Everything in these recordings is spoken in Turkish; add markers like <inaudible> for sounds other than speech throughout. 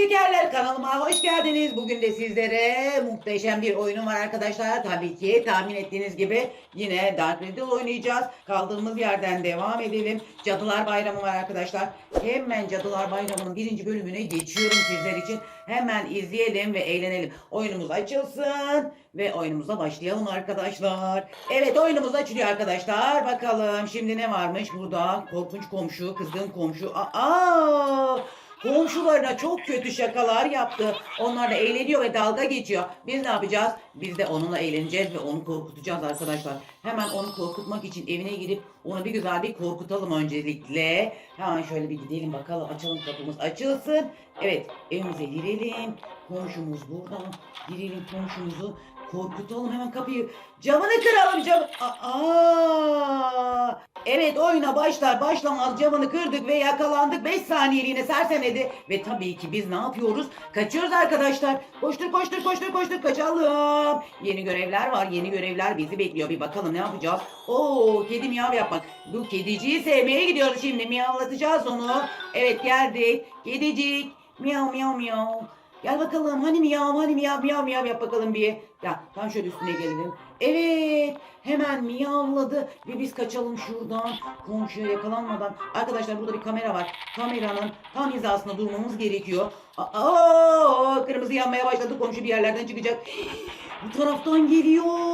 şekerler kanalıma hoş geldiniz. Bugün de sizlere muhteşem bir oyunum var arkadaşlar. Tabii ki tahmin ettiğiniz gibi yine Dark Riddle oynayacağız. Kaldığımız yerden devam edelim. Cadılar Bayramı var arkadaşlar. Hemen Cadılar Bayramı'nın birinci bölümüne geçiyorum sizler için. Hemen izleyelim ve eğlenelim. Oyunumuz açılsın ve oyunumuza başlayalım arkadaşlar. Evet oyunumuz açılıyor arkadaşlar. Bakalım şimdi ne varmış burada? Korkunç komşu, kızgın komşu. Aa! Komşularına çok kötü şakalar yaptı. Onlar da eğleniyor ve dalga geçiyor. Biz ne yapacağız? Biz de onunla eğleneceğiz ve onu korkutacağız arkadaşlar. Hemen onu korkutmak için evine gidip onu bir güzel bir korkutalım öncelikle. Hemen şöyle bir gidelim bakalım. Açalım kapımız açılsın. Evet evimize girelim. Komşumuz burada. Girelim komşumuzu korkutalım hemen kapıyı. Camını kıralım cam. Aa! Evet oyuna başlar başlamaz camını kırdık ve yakalandık. 5 saniyeliğine sersemledi. Ve tabii ki biz ne yapıyoruz? Kaçıyoruz arkadaşlar. Koştur koştur koştur koştur kaçalım. Yeni görevler var. Yeni görevler bizi bekliyor. Bir bakalım ne yapacağız? Oo kedi miyav yapmak. Bu kediciyi sevmeye gidiyoruz şimdi. Miyavlatacağız onu. Evet geldik. Kedicik. Miyav miyav miyav. Gel bakalım hani miyav hani miyav miyav miyav yap bakalım bir. Ya tam şöyle üstüne gelelim. Evet hemen miyavladı ve biz kaçalım şuradan komşuya yakalanmadan. Arkadaşlar burada bir kamera var. Kameranın tam hizasında durmamız gerekiyor. Aa, kırmızı yanmaya başladı komşu bir yerlerden çıkacak. <gasps> Bu taraftan geliyor.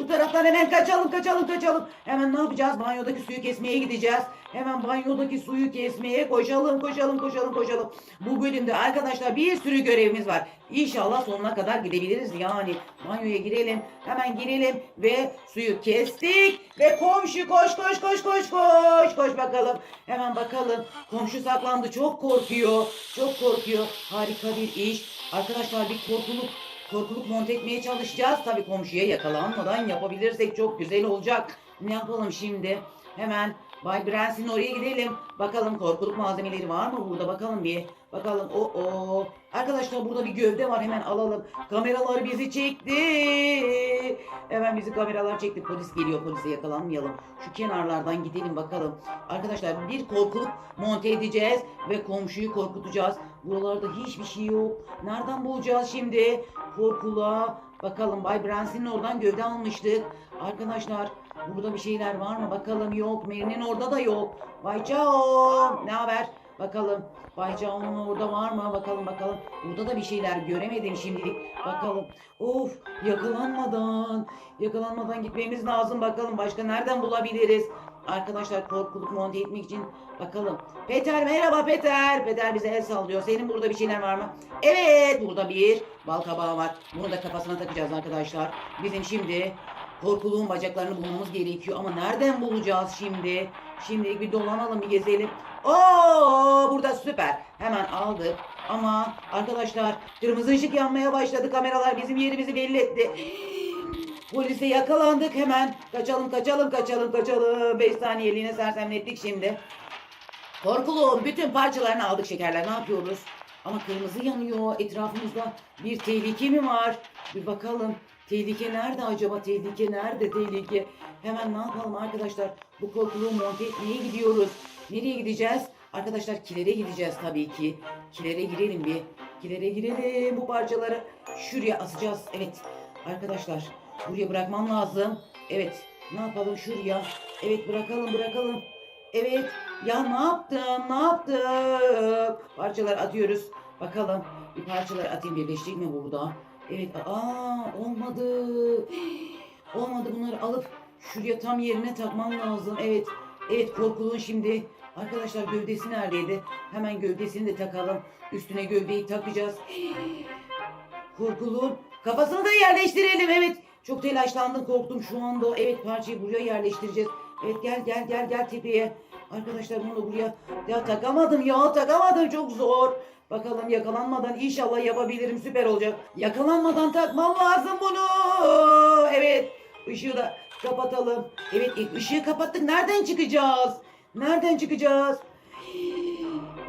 Bu taraftan hemen kaçalım kaçalım kaçalım. Hemen ne yapacağız? Banyodaki suyu kesmeye gideceğiz. Hemen banyodaki suyu kesmeye koşalım koşalım koşalım koşalım. Bu bölümde arkadaşlar bir sürü görevimiz var. İnşallah sonuna kadar gidebiliriz. Yani banyoya girelim. Hemen girelim ve suyu kestik. Ve komşu koş koş koş koş koş. Koş bakalım. Hemen bakalım. Komşu saklandı. Çok korkuyor. Çok korkuyor. Harika bir iş. Arkadaşlar bir korkuluk korkuluk monte etmeye çalışacağız. Tabii komşuya yakalanmadan yapabilirsek çok güzel olacak. Ne yapalım şimdi? Hemen Bay Brens'in oraya gidelim. Bakalım korkuluk malzemeleri var mı burada? Bakalım bir. Bakalım. O o. Arkadaşlar burada bir gövde var. Hemen alalım. Kameralar bizi çekti. Hemen bizi kameralar çekti. Polis geliyor. Polise yakalanmayalım. Şu kenarlardan gidelim bakalım. Arkadaşlar bir korkuluk monte edeceğiz ve komşuyu korkutacağız. Buralarda hiçbir şey yok. Nereden bulacağız şimdi? Korkuluğa. Bakalım Bay Brens'in oradan gövde almıştık. Arkadaşlar burada bir şeyler var mı? Bakalım yok. Mary'nin orada da yok. Bay Cao. Ne haber? Bakalım. Bay Cao'nun orada var mı? Bakalım bakalım. Burada da bir şeyler göremedim şimdilik. Bakalım. Of yakalanmadan. Yakalanmadan gitmemiz lazım. Bakalım başka nereden bulabiliriz? Arkadaşlar korkuluk monte etmek için bakalım. Peter merhaba Peter. Peter bize el sallıyor. Senin burada bir şeyler var mı? Evet burada bir bal kabağı var. Bunu da kafasına takacağız arkadaşlar. Bizim şimdi korkuluğun bacaklarını bulmamız gerekiyor. Ama nereden bulacağız şimdi? Şimdilik bir dolanalım bir gezelim. Oo burada süper. Hemen aldık. Ama arkadaşlar kırmızı ışık yanmaya başladı. Kameralar bizim yerimizi belli etti. Polise yakalandık hemen. Kaçalım kaçalım kaçalım kaçalım. 5 saniyeliğine sersemlettik şimdi. Korkuluğun bütün parçalarını aldık şekerler. Ne yapıyoruz? Ama kırmızı yanıyor. Etrafımızda bir tehlike mi var? Bir bakalım. Tehlike nerede acaba? Tehlike nerede? Tehlike. Hemen ne yapalım arkadaşlar? Bu korkuluğu monte etmeye gidiyoruz. Nereye gideceğiz? Arkadaşlar kilere gideceğiz tabii ki. Kilere girelim bir. Kilere girelim. Bu parçaları şuraya asacağız. Evet. Arkadaşlar buraya bırakmam lazım. Evet. Ne yapalım şuraya? Evet bırakalım bırakalım. Evet. Ya ne yaptın? Ne yaptın? Parçalar atıyoruz. Bakalım. Bir parçalar atayım birleşecek mi burada? Evet. Aa olmadı. Olmadı bunları alıp şuraya tam yerine takmam lazım. Evet. Evet korkuluğun şimdi arkadaşlar gövdesi neredeydi? Hemen gövdesini de takalım. Üstüne gövdeyi takacağız. Korkuluğun kafasını da yerleştirelim. Evet. Çok telaşlandım korktum şu anda. Evet parçayı buraya yerleştireceğiz. Evet gel gel gel gel tepeye. Arkadaşlar bunu buraya ya takamadım ya takamadım çok zor. Bakalım yakalanmadan inşallah yapabilirim süper olacak. Yakalanmadan takmam lazım bunu. Evet ışığı da kapatalım. Evet ilk ışığı kapattık nereden çıkacağız? Nereden çıkacağız?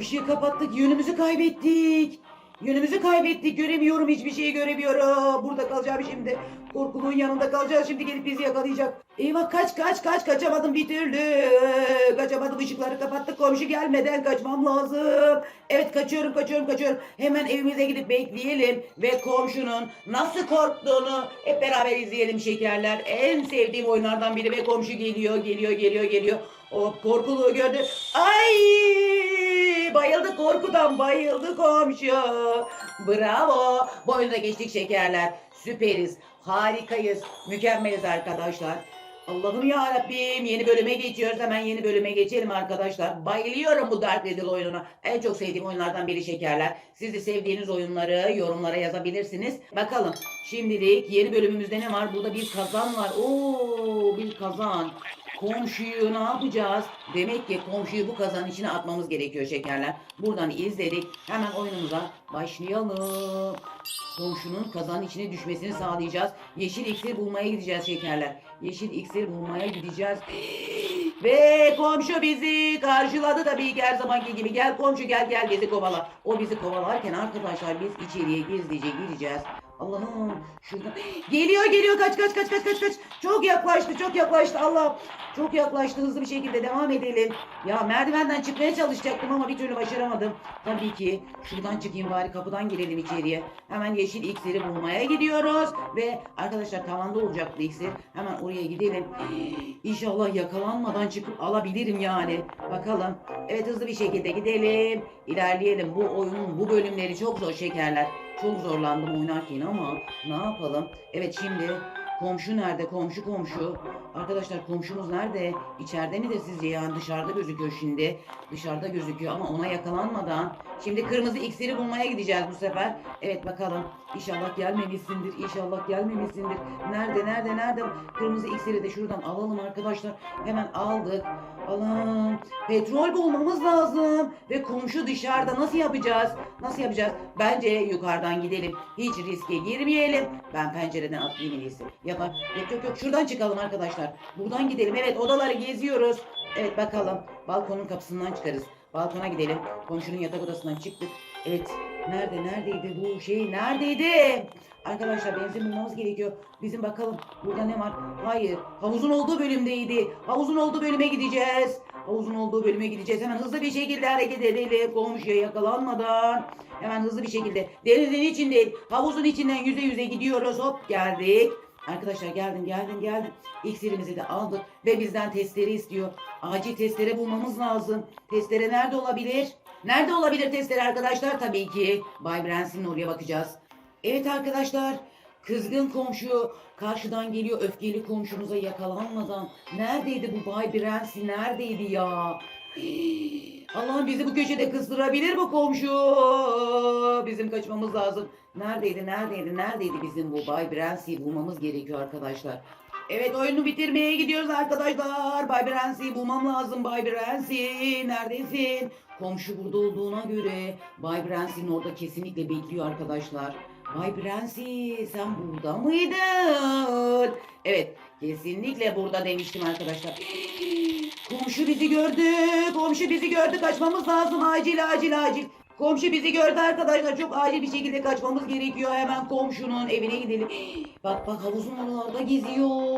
Işığı kapattık yönümüzü kaybettik. Yönümüzü kaybettik. Göremiyorum hiçbir şeyi göremiyorum. Burada kalacağım şimdi. Korkuluğun yanında kalacağız. Şimdi gelip bizi yakalayacak. Eyvah kaç kaç kaç kaçamadım bir türlü. Kaçamadım ışıkları kapattık. Komşu gelmeden kaçmam lazım. Evet kaçıyorum kaçıyorum kaçıyorum. Hemen evimize gidip bekleyelim. Ve komşunun nasıl korktuğunu hep beraber izleyelim şekerler. En sevdiğim oyunlardan biri ve komşu geliyor geliyor geliyor geliyor. O korkuluğu gördü. Ay bayıldı korkudan bayıldı komşu. Bravo. Bu oyunda geçtik şekerler. Süperiz. Harikayız. Mükemmeliz arkadaşlar. Allah'ım ya Rabbim yeni bölüme geçiyoruz. Hemen yeni bölüme geçelim arkadaşlar. Bayılıyorum bu Dark Riddle oyununa. En çok sevdiğim oyunlardan biri şekerler. Siz de sevdiğiniz oyunları yorumlara yazabilirsiniz. Bakalım şimdilik yeni bölümümüzde ne var? Burada bir kazan var. Oo bir kazan. Komşuyu ne yapacağız? Demek ki komşuyu bu kazanın içine atmamız gerekiyor şekerler. Buradan izledik. Hemen oyunumuza başlayalım. Komşunun kazanın içine düşmesini sağlayacağız. Yeşil iksir bulmaya gideceğiz şekerler. Yeşil iksir bulmaya gideceğiz. <gasps> Ve komşu bizi karşıladı tabii ki her zamanki gibi. Gel komşu gel gel bizi kovala. O bizi kovalarken arkadaşlar biz içeriye gizlice gireceğiz. Allah'ım şurada. Geliyor geliyor kaç kaç kaç kaç kaç kaç. Çok yaklaştı çok yaklaştı Allah. Çok yaklaştı hızlı bir şekilde devam edelim. Ya merdivenden çıkmaya çalışacaktım ama bir türlü başaramadım. Tabii ki şuradan çıkayım bari kapıdan girelim içeriye. Hemen yeşil iksiri bulmaya gidiyoruz. Ve arkadaşlar tavanda olacak bu iksir. Hemen oraya gidelim. İnşallah yakalanmadan çıkıp alabilirim yani. Bakalım. Evet hızlı bir şekilde gidelim. İlerleyelim. Bu oyunun bu bölümleri çok zor şekerler. Çok zorlandım oynarken ama ne yapalım? Evet şimdi komşu nerede? Komşu komşu. Arkadaşlar komşumuz nerede? İçeride midir sizce? Yani dışarıda gözüküyor şimdi. Dışarıda gözüküyor ama ona yakalanmadan. Şimdi kırmızı iksiri bulmaya gideceğiz bu sefer. Evet bakalım. İnşallah gelmemişsindir. İnşallah gelmemişsindir. Nerede nerede nerede? Kırmızı iksiri de şuradan alalım arkadaşlar. Hemen aldık. Alalım. Petrol bulmamız lazım. Ve komşu dışarıda nasıl yapacağız? Nasıl yapacağız? Bence yukarıdan gidelim. Hiç riske girmeyelim. Ben pencereden atlayayım en iyisi. Ya da yok yok yok şuradan çıkalım arkadaşlar. Buradan gidelim. Evet odaları geziyoruz. Evet bakalım. Balkonun kapısından çıkarız. Balkona gidelim. Komşunun yatak odasından çıktık. Evet. Nerede neredeydi bu şey neredeydi? Arkadaşlar benzin bulmamız gerekiyor. Bizim bakalım burada ne var? Hayır. Havuzun olduğu bölümdeydi. Havuzun olduğu bölüme gideceğiz. Havuzun olduğu bölüme gideceğiz. Hemen hızlı bir şekilde hareket edelim. Komşuya yakalanmadan. Hemen hızlı bir şekilde. Denizin içinde, havuzun içinden yüze yüze gidiyoruz. Hop geldik. Arkadaşlar geldim geldim geldim. İksirimizi de aldık ve bizden testleri istiyor. Acil testere bulmamız lazım. Testere nerede olabilir? Nerede olabilir testere arkadaşlar? Tabii ki Bay Branson'ın oraya bakacağız. Evet arkadaşlar kızgın komşu karşıdan geliyor öfkeli komşumuza yakalanmadan. Neredeydi bu Bay Branson neredeydi ya? Allah'ım bizi bu köşede kıstırabilir bu komşu. Bizim kaçmamız lazım. Neredeydi neredeydi neredeydi bizim bu Bay Brancy'yi bulmamız gerekiyor arkadaşlar. Evet oyunu bitirmeye gidiyoruz arkadaşlar. Bay Brancy'yi bulmam lazım Bay Brancy. Neredesin? Komşu burada olduğuna göre Bay Brancy'nin orada kesinlikle bekliyor arkadaşlar. Bay Brancy sen burada mıydın? Evet kesinlikle burada demiştim arkadaşlar. Komşu bizi gördü. Komşu bizi gördü. Kaçmamız lazım. Acil acil acil. Komşu bizi gördü arkadaşlar. Çok acil bir şekilde kaçmamız gerekiyor. Hemen komşunun evine gidelim. Bak bak havuzun oralarda geziyor.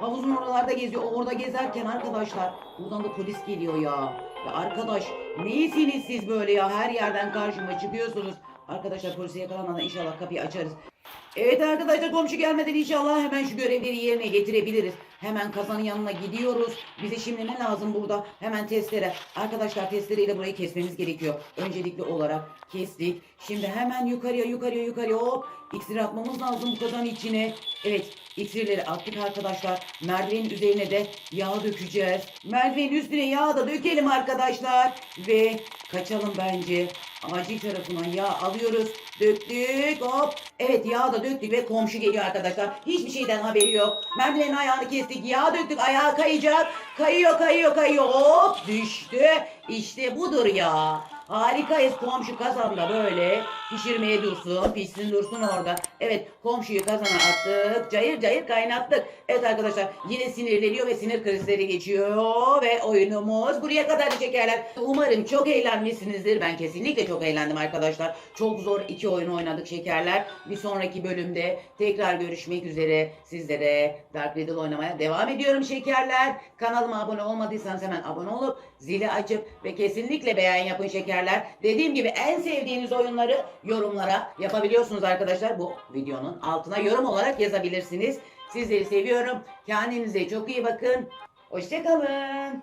Havuzun oralarda geziyor. O orada gezerken arkadaşlar. Buradan da polis geliyor ya. Ya arkadaş neyisiniz siz böyle ya? Her yerden karşıma çıkıyorsunuz. Arkadaşlar polise yakalanmadan inşallah kapıyı açarız. Evet arkadaşlar komşu gelmeden inşallah hemen şu görevleri yerine getirebiliriz. Hemen kazanın yanına gidiyoruz. Bize şimdi ne lazım burada? Hemen testere. Arkadaşlar testereyle burayı kesmemiz gerekiyor. Öncelikli olarak kestik. Şimdi hemen yukarıya yukarıya yukarıya hop. İksir atmamız lazım bu kazanın içine. Evet iksirleri attık arkadaşlar. Merdivenin üzerine de yağ dökeceğiz. Merdivenin üstüne yağ da dökelim arkadaşlar. Ve kaçalım bence. Acil tarafından yağ alıyoruz. Döktük hop. Evet yağ da döktük ve komşu geliyor arkadaşlar. Hiçbir şeyden haberi yok. Merdivenin ayağını kestik. Yağ döktük. Ayağı kayacak. Kayıyor kayıyor kayıyor. Hop düştü. İşte budur ya. Harikayız. Komşu kazanda böyle pişirmeye dursun. Pişsin dursun orada. Evet komşuyu kazana attık. Cayır cayır kaynattık. Evet arkadaşlar yine sinirleniyor ve sinir krizleri geçiyor. Ve oyunumuz buraya kadar şekerler. Umarım çok eğlenmişsinizdir. Ben kesinlikle çok eğlendim arkadaşlar. Çok zor iki oyun oynadık şekerler. Bir sonraki bölümde tekrar görüşmek üzere. Sizlere Dark Riddle oynamaya devam ediyorum şekerler. Kanalıma abone olmadıysanız hemen abone olup zili açıp ve kesinlikle beğen yapın şekerler. Dediğim gibi en sevdiğiniz oyunları yorumlara yapabiliyorsunuz arkadaşlar. Bu videonun altına yorum olarak yazabilirsiniz. Sizleri seviyorum. Kendinize çok iyi bakın. Hoşçakalın.